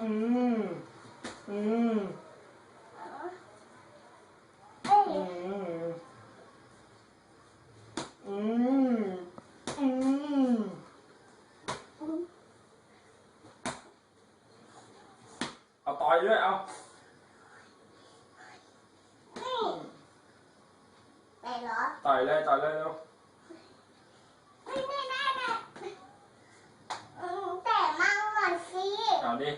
อืม อืม อืม อืม อืม เอาต่อยด้วยเอาต่อยเลยต่อยเลยเยสิเอาดิ